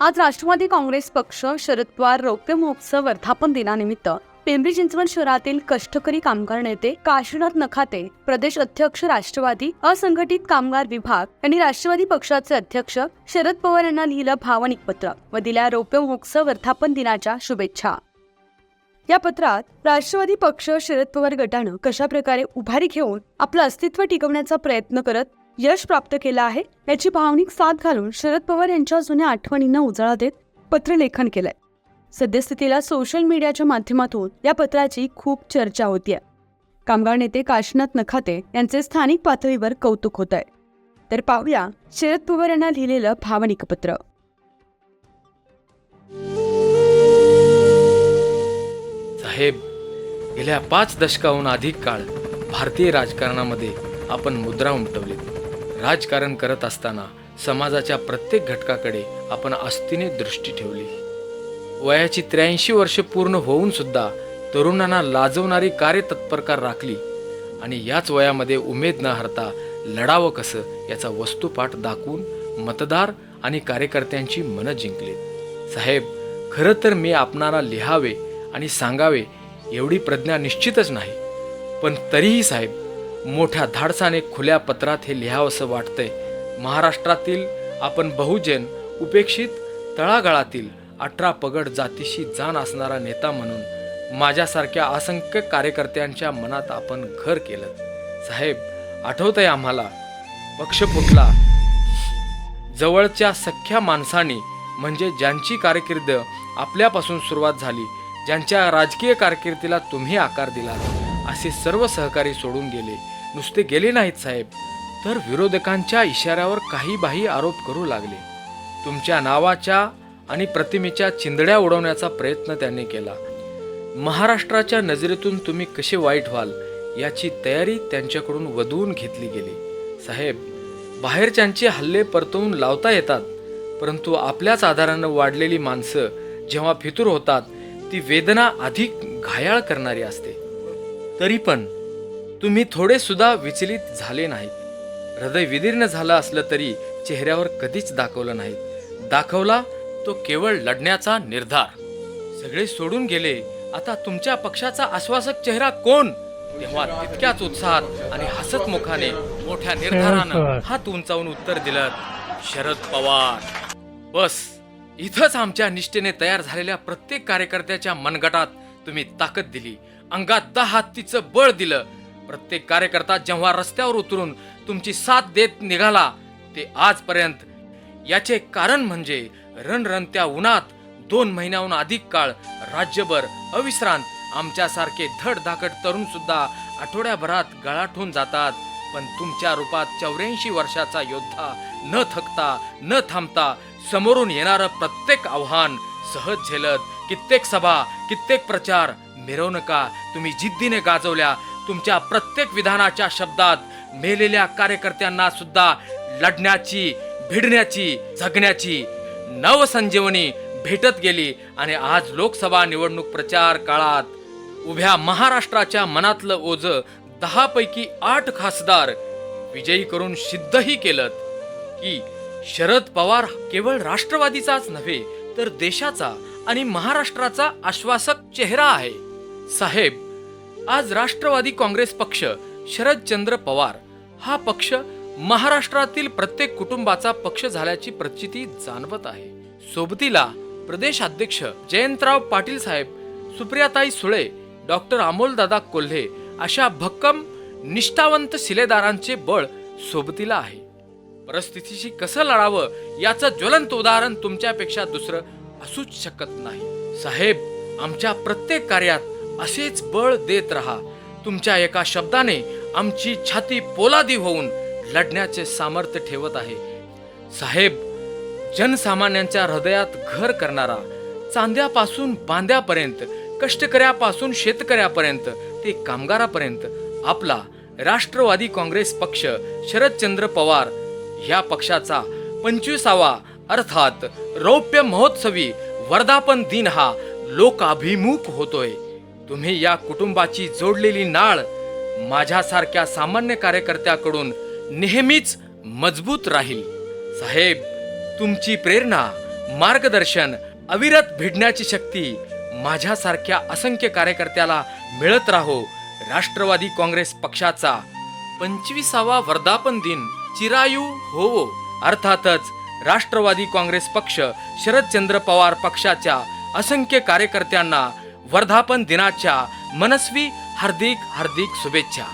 आज राष्ट्रवादी काँग्रेस पक्ष शरद पवार रौप्य महोत्सव वर्धापन दिनानिमित्त पिंपरी चिंचवड शहरातील कष्टकरी कामगार नेते काशीनाथ नखाते प्रदेश अध्यक्ष राष्ट्रवादी असंघटित कामगार विभाग यांनी राष्ट्रवादी पक्षाचे अध्यक्ष शरद पवार यांना लिहिलं भावनिक पत्र व दिल्या रौप्य महोत्सव वर्धापन दिनाच्या शुभेच्छा. या पत्रात राष्ट्रवादी पक्ष शरद पवार गटानं कशा प्रकारे उभारी घेऊन आपलं अस्तित्व टिकवण्याचा प्रयत्न करत यश प्राप्त केलं आहे याची भावनिक साथ घालून शरद पवार यांच्या जुन्या आठवणींना उजाळा देत पत्रलेखन केलंय. सद्यस्थितीला सोशल मीडियाच्या माध्यमातून या पत्राची खूप चर्चा होतीये. कामगार नेते काशीनाथ नखाते यांचे स्थानिक पातळीवर कौतुक होत आहे तर पाहूया शरद पवार यांना लिहिलेलं भावनिक पत्र. गेल्या पाच दशकाहून अधिक काळ भारतीय राजकारणामध्ये आपण मुद्रा उमटवली. राजकारण करत असताना समाजाच्या प्रत्येक घटकाकडे आपण आस्तीने दृष्टी ठेवली. वयाची त्र्याऐंशी वर्ष पूर्ण होऊन सुद्धा तरुणांना लाजवणारी कार्यतत्परता राखली आणि याच वयामध्ये उमेद न हरता लढावं कसं याचा वस्तुपाठ दाखवून मतदार आणि कार्यकर्त्यांची मनं जिंकली. साहेब खरं तर मी आपणाला लिहावे आणि सांगावे एवढी प्रज्ञा निश्चितच नाही. पण तरीही साहेब मोठ्या धाडसाने खुल्या पत्रात हे लिहावंसं वाटतंय. महाराष्ट्रातील आपण बहुजन उपेक्षित तळागाळातील अठरा पगड जातीशी जाण असणारा नेता म्हणून माझ्यासारख्या असंख्य कार्यकर्त्यांच्या मनात आपण घर केलं. साहेब आठवतंय आम्हाला पक्ष फुटला. जवळच्या सख्या माणसांनी म्हणजे ज्यांची कारकीर्द आपल्यापासून सुरुवात झाली ज्यांच्या राजकीय कारकिर्दीला तुम्ही आकार दिला असे सर्व सहकारी सोडून गेले. नुसते गेले नाहीत साहेब. तर विरोधकांच्या इशाऱ्यावर काही बाही आरोप करू लागले. तुमच्या नावाच्या आणि प्रतिमेच्या चिंदड्या उडवण्याचा प्रयत्न त्यांनी केला. महाराष्ट्राच्या नजरेतून तुम्ही कसे वाईट व्हाल याची तयारी त्यांच्याकडून वधवून घेतली गेली. साहेब बाहेरच्यांचे हल्ले परतवून लावता येतात परंतु आपल्याच आधारानं वाढलेली माणसं जेव्हा फितूर होतात ती वेदना अधिक घायाळ करणारी असते. तरी पण तुम्ही थोडे सुद्धा विचलित झाले नाहीत. हृदय विदीर्ण झालं असलं तरी चेहऱ्यावर कधीच दाखवलं नाही दाखवला तो केवळ लढण्याचा निर्धार. सगळे सोडून गेले. आता तुमच्या पक्षाचा आश्वासक चेहरा कोण? तेव्हा तितक्याच उत्साहात आणि हसत मुखाने मोठ्या निर्धारानं हात उंचावून उत्तर दिलं शरद पवार. बस. इथंच आमच्या निष्ठेने तयार झालेल्या प्रत्येक कार्यकर्त्याच्या मनगटात तुम्ही ताकद दिली. अंगात दहा हत्तीचं बळ दिलं. प्रत्येक कार्यकर्ता जेव्हा रस्त्यावर उतरून तुमची साथ देत निघाला ते आजपर्यंत याचे कारण म्हणजे रणरणत्या उन्हात दोन महिन्याहून अधिक काळ राज्यभर अविश्रांत आमच्यासारखे धडधाकट तरुण सुद्धा आठवड्याभरात गळाठून जातात. पण तुमच्या रूपात चौऱ्याऐंशी वर्षाचा योद्धा न थकता न थांबता समोरून येणारं प्रत्येक आव्हान सहज झेलत कित्येक सभा कित्येक प्रचार मिरवणुका तुम्ही जिद्दीने गाजवल्या तुमच्या प्रत्येक विधानाच्या शब्दात मेलेल्या कार्यकर्त्यांना सुद्धा लढण्याची भिडण्याची जगण्याची नवसंजीवनी भेटत गेली आणि आज लोकसभा निवडणूक प्रचार काळात उभ्या महाराष्ट्राच्या मनातलं ओझ दहा पैकी आठ खासदार विजयी करून सिद्धही केलं की शरद पवार केवळ राष्ट्रवादीचाच नव्हे तर देशाचा आणि महाराष्ट्राचा आश्वासक चेहरा आहे. साहेब आज राष्ट्रवादी काँग्रेस पक्ष शरदचंद्र पवार हा पक्ष महाराष्ट्रातील प्रत्येक कुटुंबाचा पक्ष झाल्याची प्रचिती जाणवत आहे. सोबतीला प्रदेश अध्यक्ष जयंतराव पाटील साहेब सुप्रियाताई सुळे डॉक्टर अमोलदादा कोल्हे अशा भक्कम निष्ठावंत शिलेदारांचे बळ सोबतीला आहे. परिस्थितीशी कसं लढावं याचं ज्वलंत उदाहरण तुमच्यापेक्षा दुसरं असूच शकत नाही. साहेब आमच्या प्रत्येक कार्यात असेच बळ देत राहा. तुमच्या एका शब्दाने आमची छाती पोलादी होऊन लढण्याचे सामर्थ्य ठेवत आहे. साहेब जनसामान्यांच्या हृदयात घर करणारा चांद्यापासून बांद्यापर्यंत कष्टकऱ्यापासून शेतकऱ्यापर्यंत ते कामगारापर्यंत आपला राष्ट्रवादी काँग्रेस पक्ष शरदचंद्र पवार ह्या पक्षाचा पंचवीसावा अर्थात रौप्य महोत्सवी वर्धापन दिन हा लोकाभिमुख होतोय. तुम्ही या कुटुंबाची जोडलेली नाळ माझ्यासारख्या सामान्य कार्यकर्त्याकडून नेहमीच मजबूत राहील. साहेब तुमची प्रेरणा मार्गदर्शन अविरत भिडण्याची शक्ती माझ्यासारख्या असंख्य कार्यकर्त्याला मिळत राहो. राष्ट्रवादी काँग्रेस पक्षाचा पंचवीसावा वर्धापन दिन चिरायू होवो. अर्थातच राष्ट्रवादी काँग्रेस पक्ष शरदचंद्र पवार पक्षाच्या असंख्य कार्यकर्त्यांना वर्धापन दिनाच्या मनस्वी हार्दिक हार्दिक शुभेच्छा.